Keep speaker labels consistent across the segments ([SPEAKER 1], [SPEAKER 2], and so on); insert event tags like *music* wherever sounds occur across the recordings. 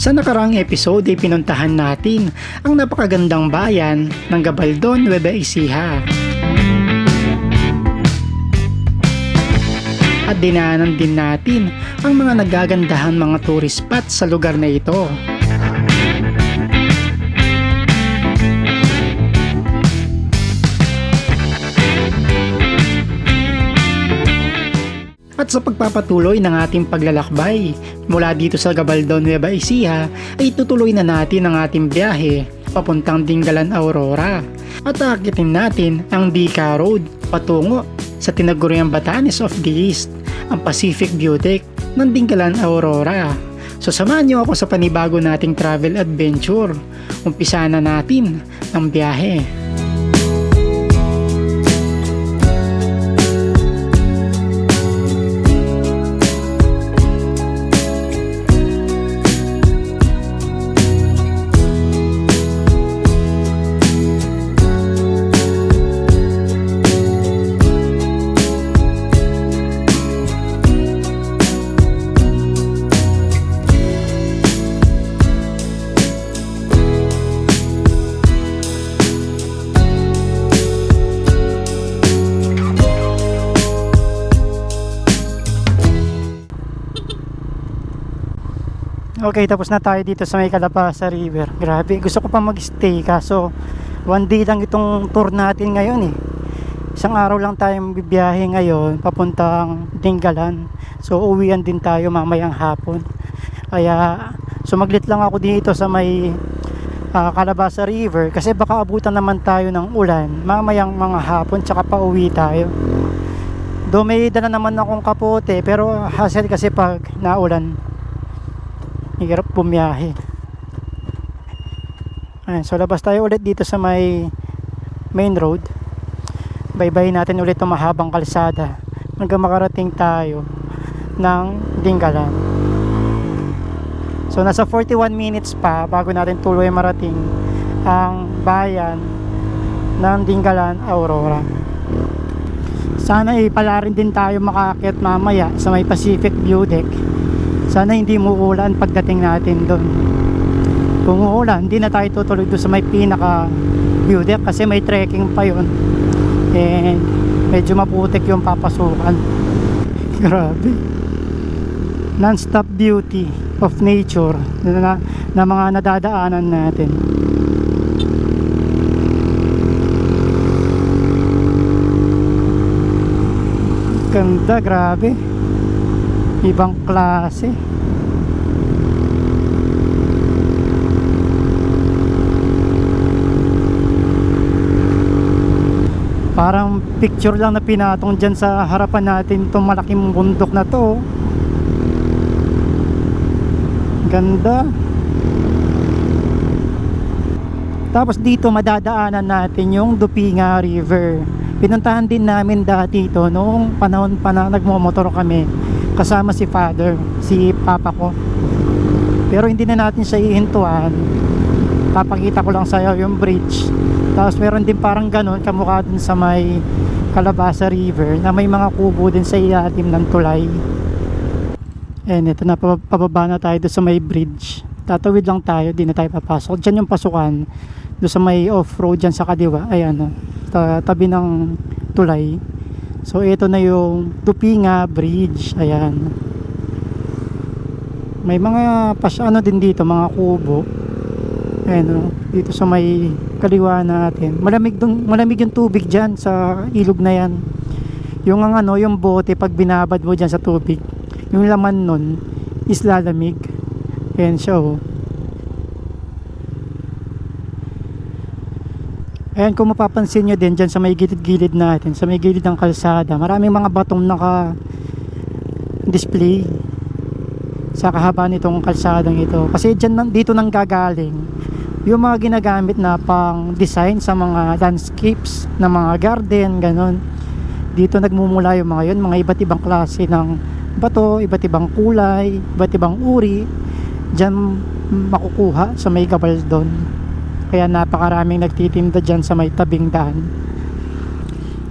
[SPEAKER 1] Sa nakarang episode ay pinuntahan natin ang napakagandang bayan ng Gabaldon, Nueva Ecija. At dinaanan din natin ang mga nagagandahan mga tourist spots sa lugar na ito. Sa pagpapatuloy ng ating paglalakbay mula dito sa Gabaldon, Nueva Ecija ay tutuloy na natin ang ating biyahe papuntang Dingalan, Aurora at aakitin natin ang Dica Road patungo sa tinaguriang Batanes of the East, ang Pacific Beauty ng Dingalan, Aurora. So samahan niyo ako sa panibago nating travel adventure. Umpisa na natin ang biyahe. Okay, tapos na tayo dito sa may Calabasa River. Grabe, gusto ko pa mag-stay kaso one day lang itong tour natin ngayon eh. Isang araw lang tayong bibiyahe ngayon papuntang Dingalan. So uwian din tayo mamayang hapon. Kaya sumaglit lang ako dito sa may ah, Calabasa River kasi baka abutan naman tayo ng ulan mamayang mga hapon tsaka pa uwi tayo. Do may dala naman akong kapote pero hassle kasi pag naulan hirap bumiyahe. Ayan, so labas tayo ulit dito sa may main road. Baybayin natin ulit ang mahabang kalsada hanggang makarating tayo ng Dingalan. So nasa 41 minutes pa bago natin tuloy marating ang bayan ng Dingalan, Aurora. Sana rin din tayo makakit mamaya sa may Pacific View Deck sana hindi muulan pagdating natin doon. Kung uulan hindi na tayo tutuloy doon sa may pinaka view deck kasi may trekking pa yun. And medyo maputik yung papasukan. *laughs* Grabe. Non-stop beauty of nature na, na, na mga nadadaanan natin. Ganda grabe ibang klase. Parang picture lang na pinatong dyan sa harapan natin itong malaking bundok na to. Ganda. Tapos dito madadaanan natin yung Dupinga River. Pinuntahan din namin dati ito noong panahon pa na nagmomotor kami kasama si father, si papa ko. Pero hindi na natin siya ihintuan. Papakita ko lang sa iyo yung bridge. Tapos meron din parang ganun kamukha dun sa may Calabasa River na may mga kubo din sa ilalim ng tulay. And ito na pababa na tayo doon sa may bridge. Tatawid lang tayo di na tayo papasok. Dyan yung pasukan doon sa may off-road dyan sa kadiwa. Ayan ta- tabi ng tulay so ito na yung Tupinga Bridge. Ayan. May mga pas ano din dito mga kubo. Ayan o dito sa may kaliwa natin. Malamig, dun, malamig yung tubig dyan sa ilog na yan. Yung ang ano yung bote pag binabad mo dyan sa tubig yung laman nun is lalamig. Ayan siya oh Ayan kung mapapansin nyo din dyan sa may gilid-gilid natin, sa may gilid ng kalsada, maraming mga batong naka display sa kahaba nitong kalsadang ito. Kasi dyan dito nang gagaling yung mga ginagamit na pang design sa mga landscapes, na mga garden, ganon. Dito nagmumula yung mga yun, mga iba't ibang klase ng bato, iba't ibang kulay, iba't ibang uri. Dyan makukuha sa may Gabaldon. Kaya napakaraming nagtitinda dyan sa may tabing daan.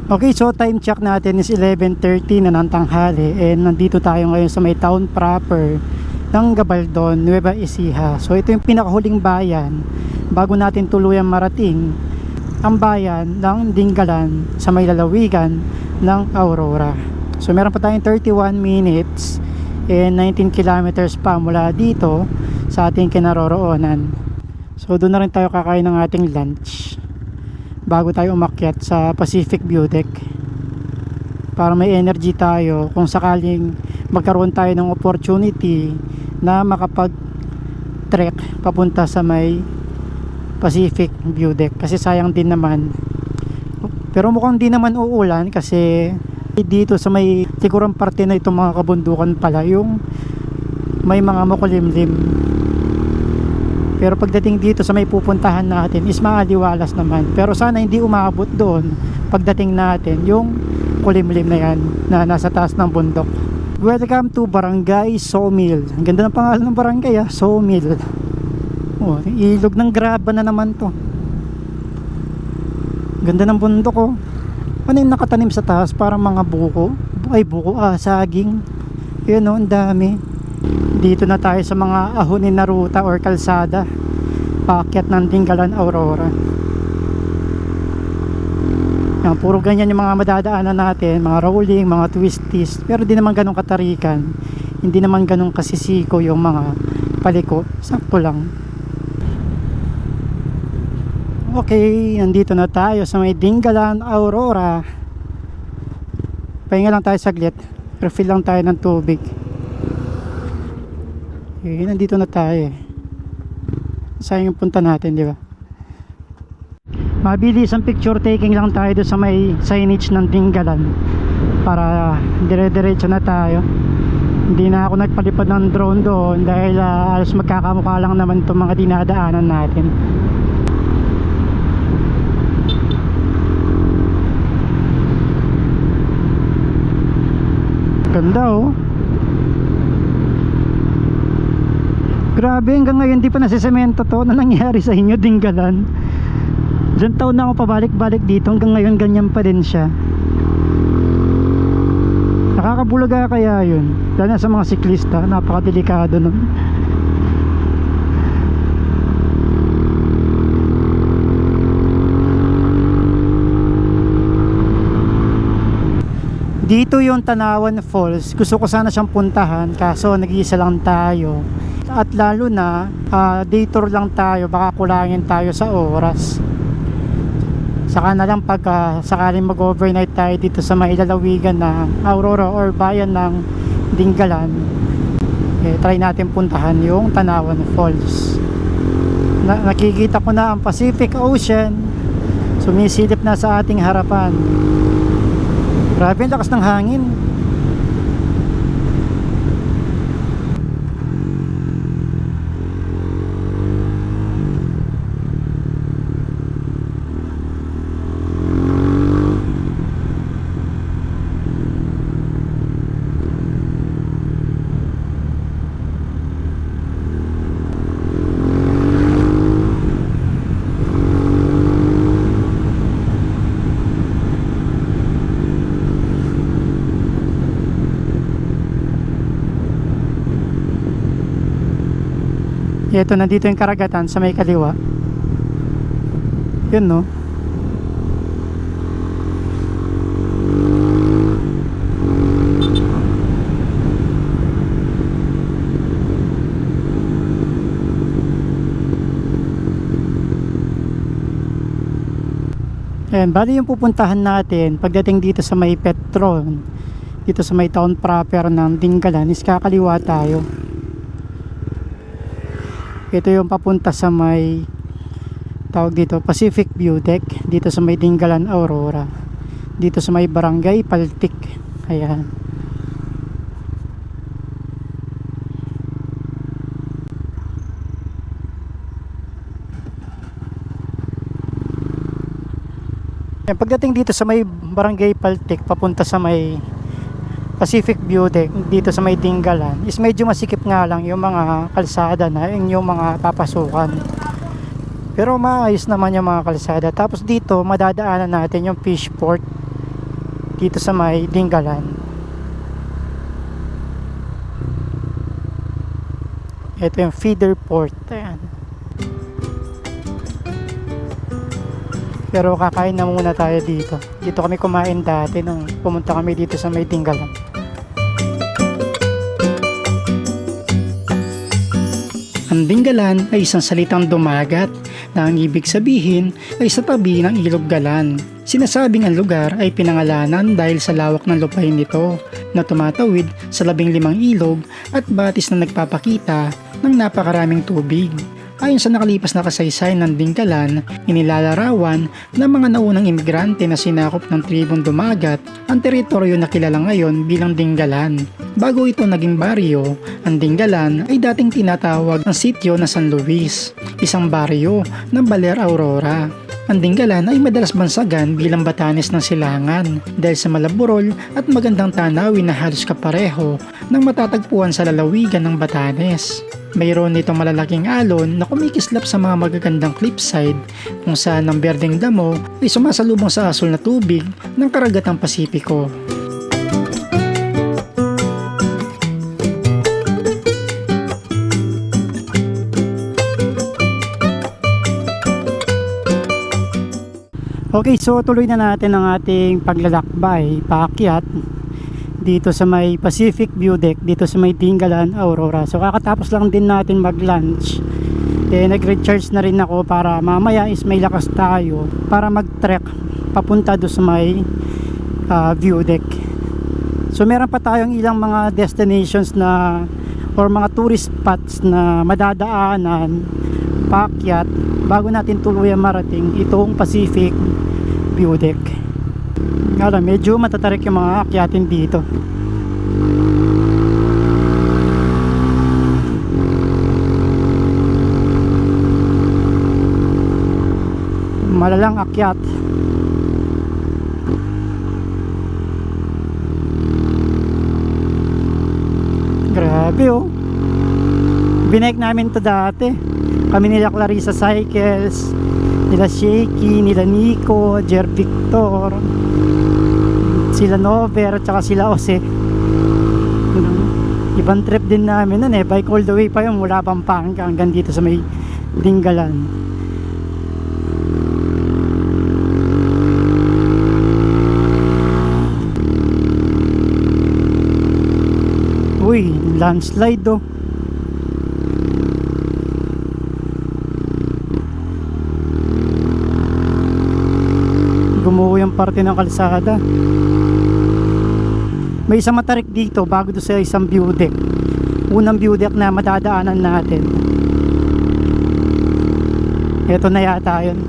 [SPEAKER 1] Okay, so time check natin is 11.30 na ng tanghali and nandito tayo ngayon sa may town proper ng Gabaldon, Nueva Ecija. So ito yung pinakahuling bayan bago natin tuluyan marating ang bayan ng Dingalan sa may lalawigan ng Aurora. So meron pa tayong 31 minutes and 19 kilometers pa mula dito sa ating kinaroroonan. So doon na rin tayo kakain ng ating lunch. Bago tayo umakyat sa Pacific View Deck. Para may energy tayo kung sakaling magkaroon tayo ng opportunity na makapag trek papunta sa may Pacific View Deck. Kasi sayang din naman. Pero mukhang di naman uulan kasi dito sa may sigurang parte na itong mga kabundukan pala yung may mga makulimlim pero pagdating dito sa may pupuntahan natin is maaliwalas naman. Pero sana hindi umabot doon pagdating natin yung kulimlim na yan na nasa taas ng bundok. Welcome to Barangay Sawmill. Ang ganda ng pangalan ng barangay ah Sawmill. Oh, ilog ng graba na naman to. Ganda ng bundok oh. Ano yung nakatanim sa taas? Parang mga buko? Ay buko ah saging. Yun oh ang dami dito na tayo sa mga ahonin na ruta or kalsada. Paakyat ng Dingalan Aurora. Yan, puro ganyan yung mga madadaanan natin mga rolling, mga twisties. Pero di naman ganun katarikan. Hindi naman ganun kasisiko yung mga paliko. Sakto lang. Okay nandito na tayo sa may Dingalan Aurora. Pahinga lang tayo saglit. Refill lang tayo ng tubig eh, nandito na tayo eh. Sayang yung punta natin, di ba? Mabilis ang picture taking lang tayo doon sa may signage ng Dingalan para dire-diretso na tayo. Hindi na ako nagpalipad ng drone doon dahil uh, alas magkakamukha lang naman itong mga dinadaanan natin. Ganda oh. Grabe, hanggang ngayon di pa nasisemento to na nangyari sa inyo, Dinggalan. Diyan taon na ako pabalik-balik dito, hanggang ngayon ganyan pa din siya. Nakakabulaga kaya yun. Lalo sa mga siklista, napakadelikado nun. Dito yung Tanawan Falls. Gusto ko sana siyang puntahan kaso nag-iisa lang tayo. At lalo na ah, day tour lang tayo, baka kulangin tayo sa oras. Saka na lang pag ah, sakaling mag-overnight tayo dito sa mailalawigan ng Aurora or bayan ng Dingalan. Eh, try natin puntahan yung Tanawan Falls. Na, nakikita ko na ang Pacific Ocean. Sumisilip na sa ating harapan. Grabe ang lakas ng hangin. Ito, nandito yung karagatan sa may kaliwa. Yun, no? Ayan, bali yung pupuntahan natin pagdating dito sa may Petron, dito sa may town proper ng Dingalan, is kakaliwa tayo. Ito yung papunta sa may tawag dito Pacific View Deck dito sa may Dingalan Aurora. Dito sa may Barangay Paltik. Ayan. Pagdating dito sa may Barangay Paltik papunta sa may Pacific View Deck dito sa may is medyo masikip nga lang yung mga kalsada na yung mga papasukan pero maayos naman yung mga kalsada tapos dito madadaanan natin yung fishport dito sa may Dingalan Ito yung feeder port. Ayan. Pero kakain na muna tayo dito. Dito kami kumain dati nung pumunta kami dito sa May Tinggalan. Ang dinggalan ay isang salitang dumagat na ang ibig sabihin ay sa tabi ng ilog galan. Sinasabing ang lugar ay pinangalanan dahil sa lawak ng lupain nito na tumatawid sa labing limang ilog at batis na nagpapakita ng napakaraming tubig. Ayon sa nakalipas na kasaysayan ng Dinggalan, inilalarawan ng mga naunang imigrante na sinakop ng tribong dumagat ang teritoryo na kilala ngayon bilang Dinggalan. Bago ito naging baryo, ang Dinggalan ay dating tinatawag ang sityo na San Luis, isang baryo ng Baler Aurora. Ang Dinggalan ay madalas bansagan bilang batanes ng silangan dahil sa malaburol at magandang tanawin na halos kapareho ng matatagpuan sa lalawigan ng Batanes. Mayroon itong malalaking alon na kumikislap sa mga magagandang cliffside kung saan ang berdeng damo ay sumasalubong sa asul na tubig ng karagatang Pasipiko. Okay, so tuloy na natin ang ating paglalakbay, paakyat dito sa may Pacific View Deck, dito sa may Tinggalan, Aurora. So kakatapos lang din natin mag-lunch. Eh, nag-recharge na rin ako para mamaya is may lakas tayo para mag-trek papunta do sa may ah, view deck. So meron pa tayong ilang mga destinations na or mga tourist spots na madadaanan paakyat bago natin tuluyan marating itong Pacific View Deck. Nga lang, medyo matatarik yung mga akyatin dito. Malalang akyat. Grabe oh. Binike namin to dati. Kami nila Clarissa Cycles, nila Shaky, nila Nico, Jer Victor, sila Nover, at saka sila Ose. Ibang trip din namin nun eh. Bike all the way pa yun mula Pampanga hanggang dito sa may Dinggalan. Uy, landslide oh. Gumuho yung parte ng kalsada. May isang matarik dito bago do sa isang view deck. Unang view deck na madadaanan natin. Ito na yata yun.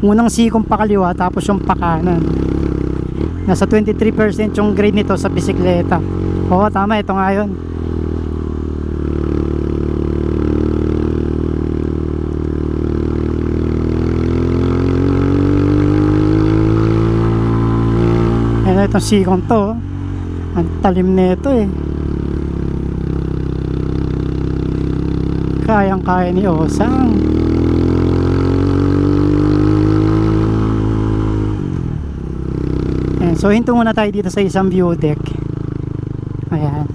[SPEAKER 1] Unang sikong pakaliwa tapos yung pakanan. Nasa 23% yung grade nito sa bisikleta. Oo, tama. Ito nga yun. Ayan itong sikong to. oh. Ang talim nito eh. Kayang-kaya ni Osang. So hinto muna tayo dito sa isang view deck. Ayan.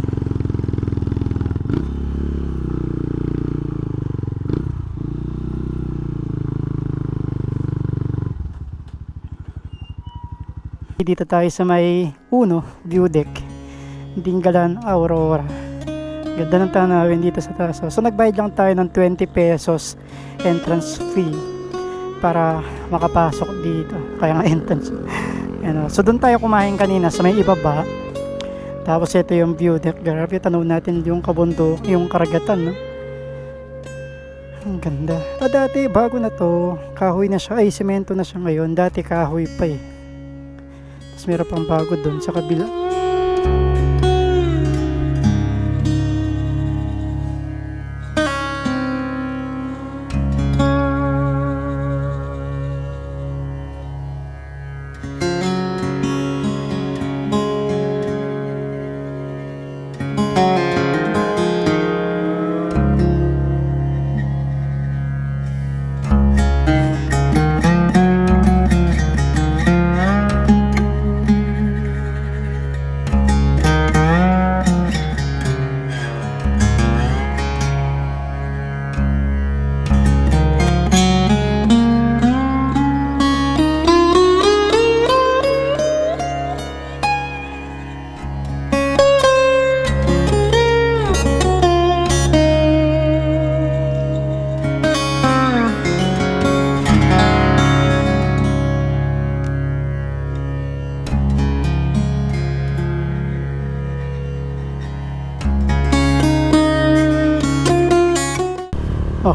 [SPEAKER 1] Dito tayo sa may uno view deck. Dinggalan Aurora. Ganda ng tanawin dito sa taas. So nagbayad lang tayo ng 20 pesos entrance fee para makapasok dito. Kaya nga *laughs* entrance. Ano, so doon tayo kumain kanina sa may ibaba. Tapos ito yung view deck. Grabe, tanaw natin yung kabundok, yung karagatan, no? Ang ganda. Ah, dati, bago na to, kahoy na siya. Ay, semento na siya ngayon. Dati kahoy pa eh. Tapos meron pang bago doon sa kabila.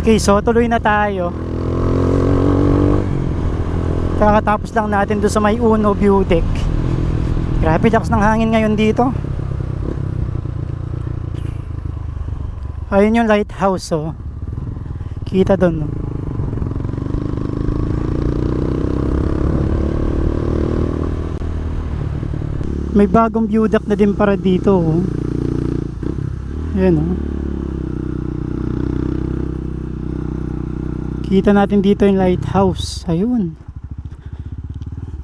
[SPEAKER 1] Okay, so tuloy na tayo. Kakatapos lang natin doon sa may Uno View Deck. Grabe lakas ng hangin ngayon dito. Ayun yung lighthouse oh. Kita doon. Oh. May bagong view deck na din para dito. Oh. Ayan oh. Kita natin dito yung lighthouse. Ayun.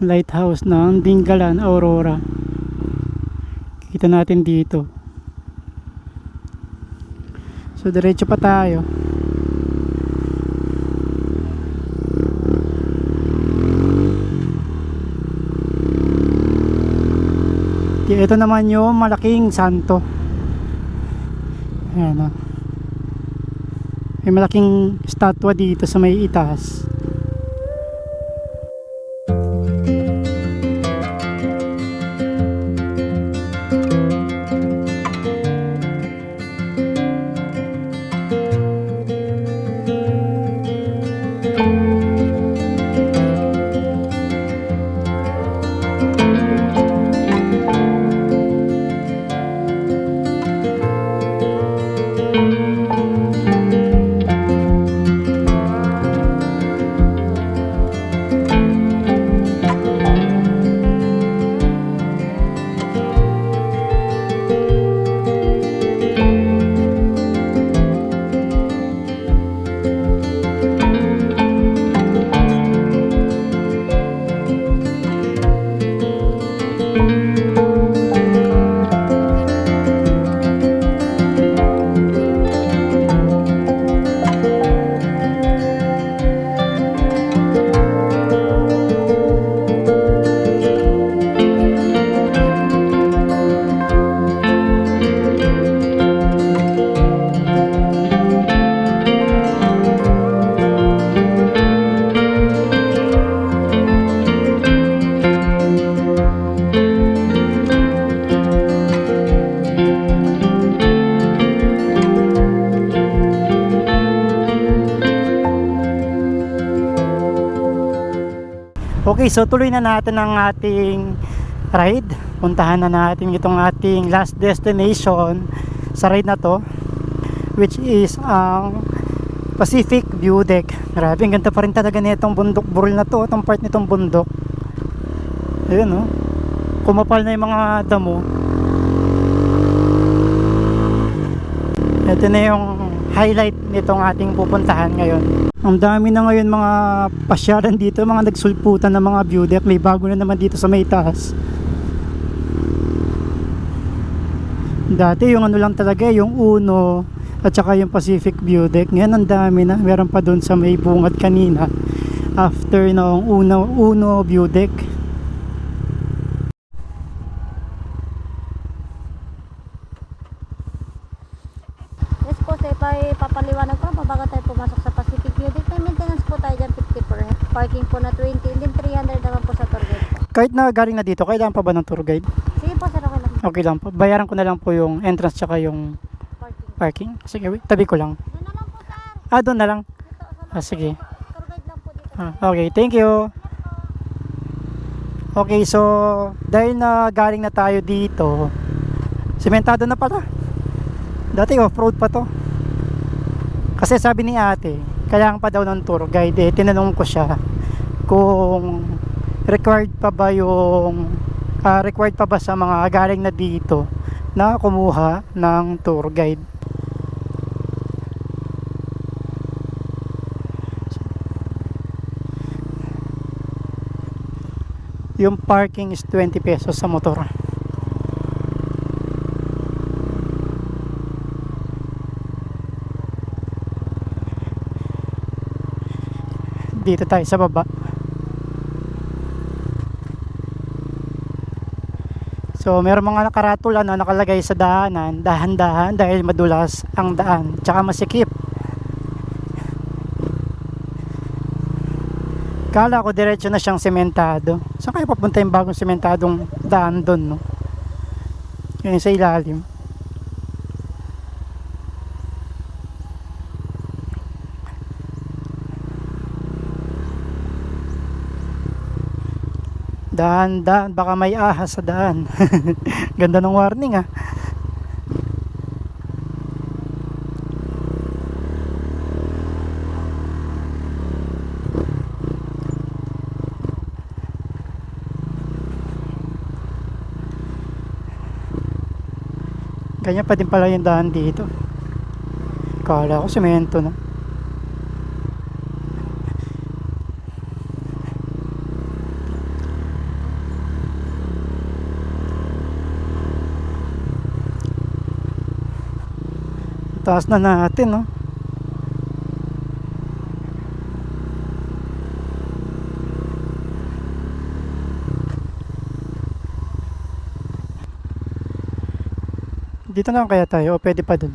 [SPEAKER 1] Lighthouse ng Dingalan, Aurora. Kita natin dito. So diretso pa tayo. Ito naman yung malaking santo. Ayan o. May malaking statwa dito sa may itaas. Okay, so tuloy na natin ang ating ride. Puntahan na natin itong ating last destination sa ride na to which is ang Pacific View Deck. Grabe, ang ganda pa rin talaga nitong bundok burol na to, itong part nitong bundok. Ayun oh. Kumapal na yung mga damo. Ito na yung highlight nitong ating pupuntahan ngayon. Ang dami na ngayon mga pasyaran dito, mga nagsulputan ng mga view deck. May bago na naman dito sa may taas. Dati yung ano lang talaga, yung Uno at saka yung Pacific View Deck. Ngayon ang dami na. Meron pa doon sa may bungad kanina after ng Uno, Uno View Deck.
[SPEAKER 2] Yes po, sir, pa papaliwanag ko bago tayo pumasok sa Pacific Unit. May maintenance po tayo dyan 50 per head. Parking po na 20, and then 300 naman po sa tour guide po.
[SPEAKER 1] Kahit na galing na dito, kailangan pa ba ng tour guide?
[SPEAKER 2] Sige po, sir, okay lang.
[SPEAKER 1] Okay lang po. Bayaran ko na lang po yung entrance tsaka yung
[SPEAKER 2] Parking.
[SPEAKER 1] parking. Sige, wait. Tabi ko lang.
[SPEAKER 2] Doon na lang po, sir.
[SPEAKER 1] Ah, doon na lang.
[SPEAKER 2] Ito, sa
[SPEAKER 1] Ah, sige.
[SPEAKER 2] tour guide lang po dito.
[SPEAKER 1] Ah, okay, thank you. Okay, so dahil na galing na tayo dito, sementado na pala. Dati off-road pa to. Kasi sabi ni ate, kailangan pa daw ng tour guide. Eh, tinanong ko siya kung required pa ba yung ah, required pa ba sa mga galing na dito na kumuha ng tour guide. Yung parking is 20 pesos sa motor. Dito tayo sa baba. So, meron mga nakaratula na nakalagay sa daanan, dahan-dahan dahil madulas ang daan, tsaka masikip. Kala ko diretso na siyang sementado. Saan kayo papunta yung bagong sementadong daan doon, no? Yun sa ilalim. Daan, daan. Baka may ahas sa daan. *laughs* Ganda ng warning ah. Ganyan pa din pala yung daan dito. Kala ko semento na. Taas na natin, no? Dito na kaya tayo o pwede pa dun?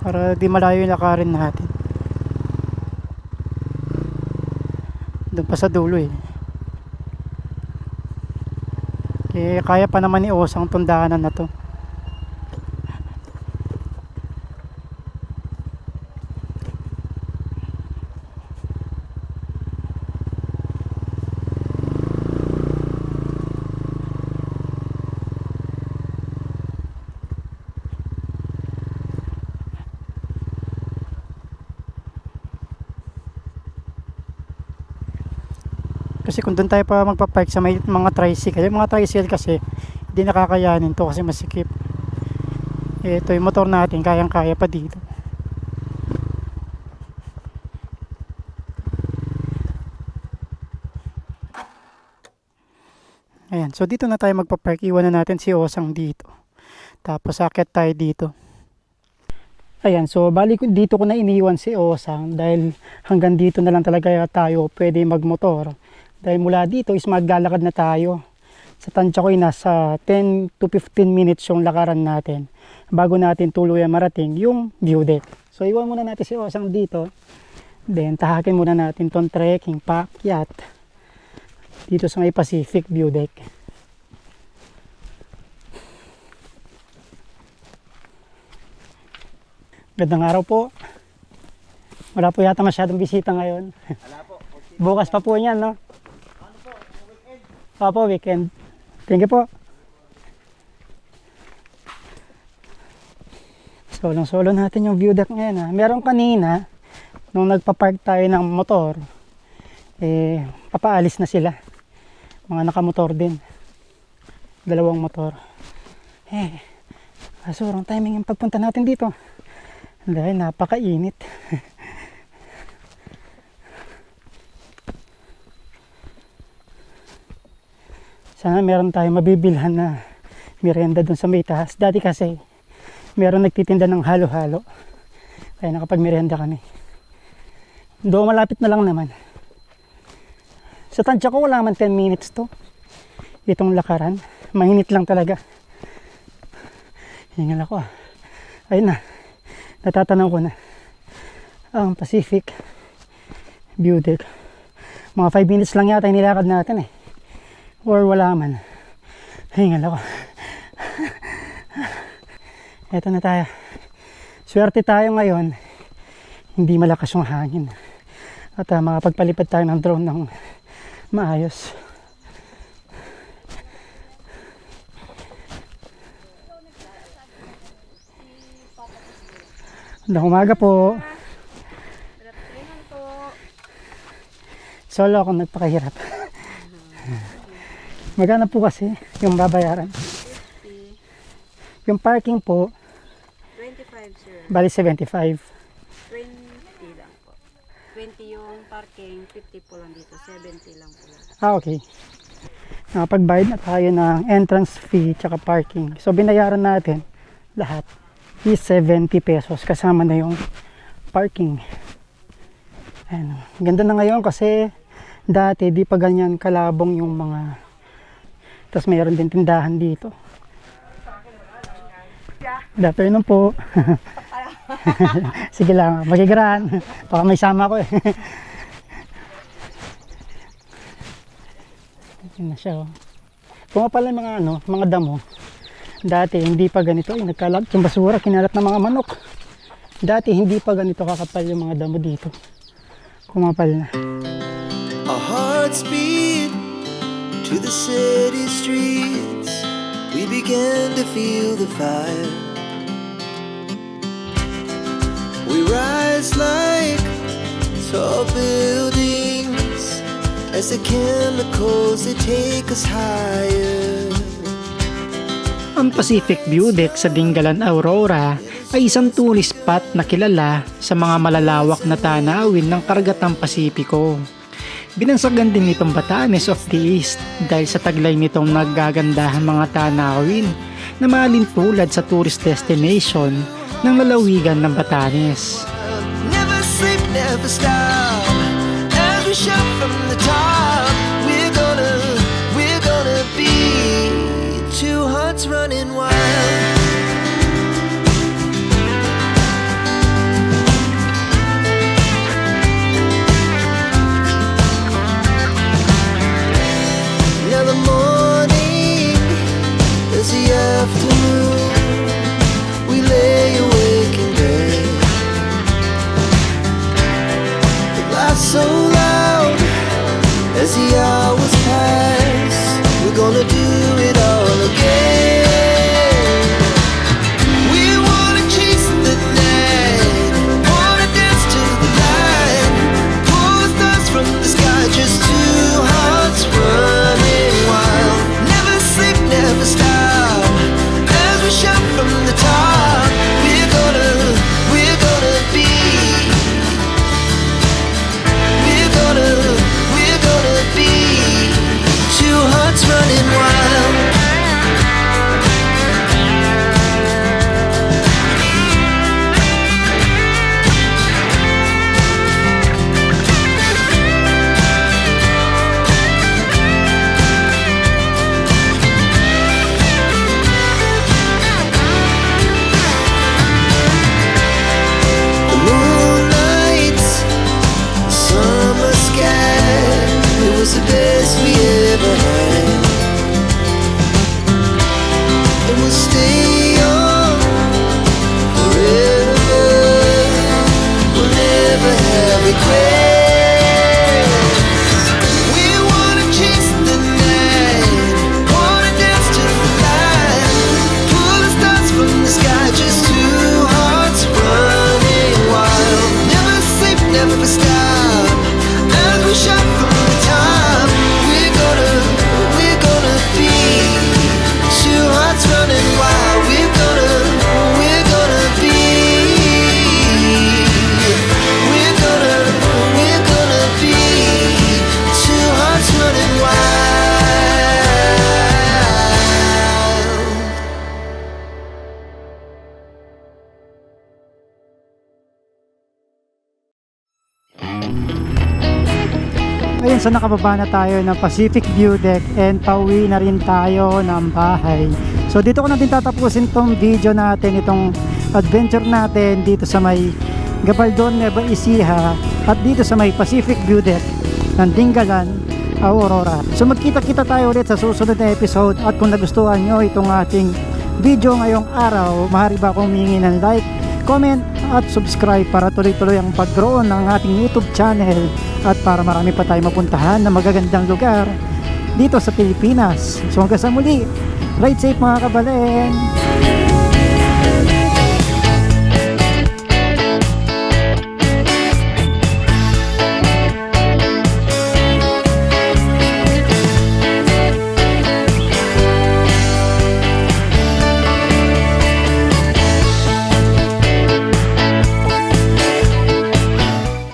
[SPEAKER 1] Para di malayo yung lakarin natin. Doon pa sa dulo eh. Eh, kaya pa naman ni Osang tundaanan na to. Doon tayo pa magpa-park sa may mga tricycle, yung mga tricycle kasi hindi nakakayanin to kasi masikip. Eh, Ito yung motor natin, kayang-kaya pa dito. Ayan, so dito na tayo magpa-park. Iwan na natin si Osang dito. Tapos akit tayo dito. Ayan, so bali dito ko na iniwan si Osang dahil hanggang dito na lang talaga tayo pwede magmotor. Dahil mula dito is maglalakad na tayo. Sa tansya ko ay nasa 10 to 15 minutes yung lakaran natin bago natin tuluyan marating yung view deck. So iwan muna natin si Osang dito. Then tahakin muna natin tong trekking paakyat dito sa may Pacific view deck. Gandang araw po. Wala po yata masyadong bisita ngayon. Bukas pa po yan, no? Opo, weekend. Thank you po. Solong-solo natin yung view deck ngayon. Ha. Meron kanina, nung nagpa-park tayo ng motor, eh, papaalis na sila. Mga nakamotor din. Dalawang motor. Eh, asurang timing yung pagpunta natin dito. Dahil napakainit. *laughs* Sana meron tayong mabibilhan na merienda dun sa may taas. Dati kasi, meron nagtitinda ng halo-halo. Kaya nakapag-merienda kami. Doon malapit na lang naman. Sa tansya ko wala man 10 minutes to. Itong lakaran. Mahinit lang talaga. Hingal ako ah. Ayun na. Natatanaw ko na. Ang Pacific View Deck. Mga 5 minutes lang yata nilakad natin eh. Or wala man. Hingal ako. Eto na tayo. Swerte tayo ngayon. Hindi malakas yung hangin. At uh, makapagpalipad tayo ng drone ng maayos. Magandang umaga po. Solo ako nagpakahirap. Magkano po kasi yung babayaran? Yung parking po,
[SPEAKER 3] 25 sir.
[SPEAKER 1] bali 75.
[SPEAKER 3] 20 lang po. 20 yung parking, 50 po lang dito. 70 lang po.
[SPEAKER 1] Ah, okay. Nakapagbayad na tayo ng entrance fee tsaka parking. So, binayaran natin lahat is 70 pesos kasama na yung parking. Ayan. Ganda na ngayon kasi dati di pa ganyan kalabong yung mga tapos mayroon din tindahan dito. Good afternoon po. *laughs* Sige lang, magigraan. Baka may sama ko eh. *laughs* Yun na siya oh. Kung yung mga ano, mga damo. Dati hindi pa ganito, eh, nagkalat yung basura, kinalat ng mga manok. Dati hindi pa ganito kakapal yung mga damo dito. Kumapal na.
[SPEAKER 4] Our hearts beat to the city streets, we began to feel the fire. We rise like tall buildings as the chemicals they take us higher.
[SPEAKER 1] Ang Pacific View Deck sa Dingalan Aurora ay isang tourist spot na kilala sa mga malalawak na tanawin ng karagatang Pasipiko. Binansagan din itong Batanes of the East dahil sa taglay nitong naggagandahan mga tanawin na malintulad sa tourist destination ng lalawigan ng Batanes.
[SPEAKER 4] Running wild. Afternoon. We lay awake in bed. The so loud as the hours pass. And
[SPEAKER 1] so nakababa na tayo ng Pacific View Deck and pauwi na rin tayo ng bahay. So dito ko na din tatapusin tong video natin, itong adventure natin dito sa may Gabaldon, Nueva Ecija at dito sa may Pacific View Deck ng Dingalan, Aurora. So magkita-kita tayo ulit sa susunod na episode at kung nagustuhan nyo itong ating video ngayong araw, maaari ba akong humingi ng like, comment at subscribe para tuloy-tuloy ang pag-grow ng ating YouTube channel at para marami pa tayo mapuntahan na magagandang lugar dito sa Pilipinas. So hanggang sa muli, ride safe mga kabalen!